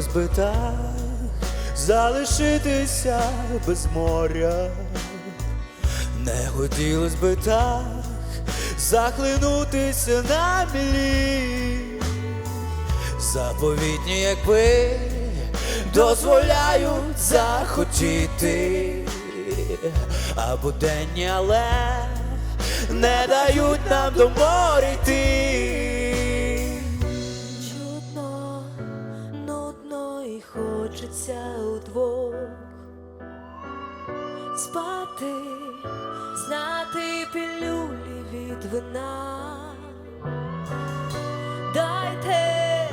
хотілось так залишитися без моря, не хотілось би так захлинутися на млі. Заповітні, якби дозволяють захотіти, а буденні, але не дають нам до моря йти. Хочеться удвох спати, знати пілюлі від вина. Дайте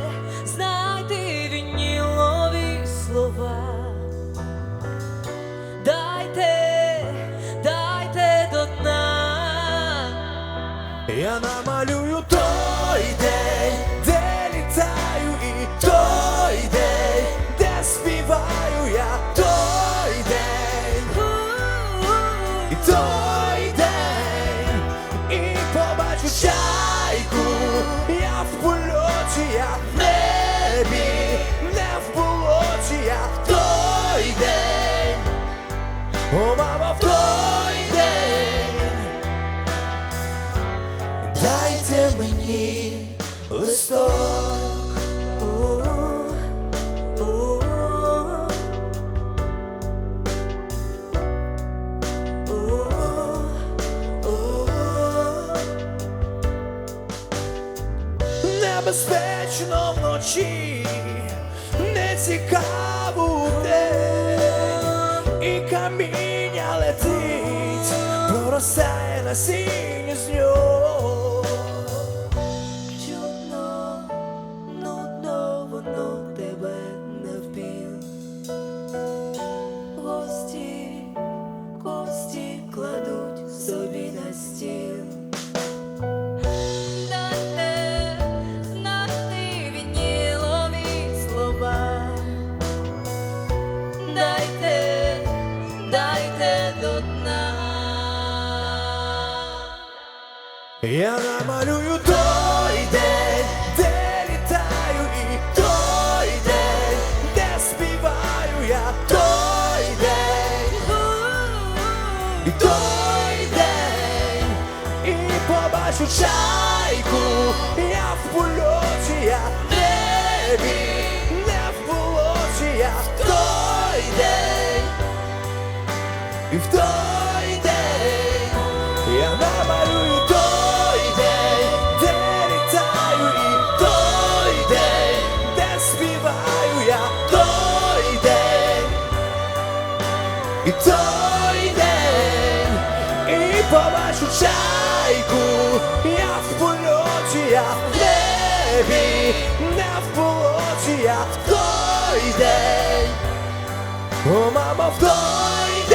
знайти вінілові слова. Дайте, дайте до дна. Я намалюю той день, де літаю, мені листок. Небезпечно вночі, не цікаво вдень, і каміння летить, проростає насіння з нього. Я намалюю той день, де літаю, і той день, де співаю я той день, і той день, і побачу чайку, я в польоті, я в небі, не в болоті, я в той день, і в той день я намалюю побачу чайку, я в польоті, я в небі, не в полоті, я в той день, о, мама, в той.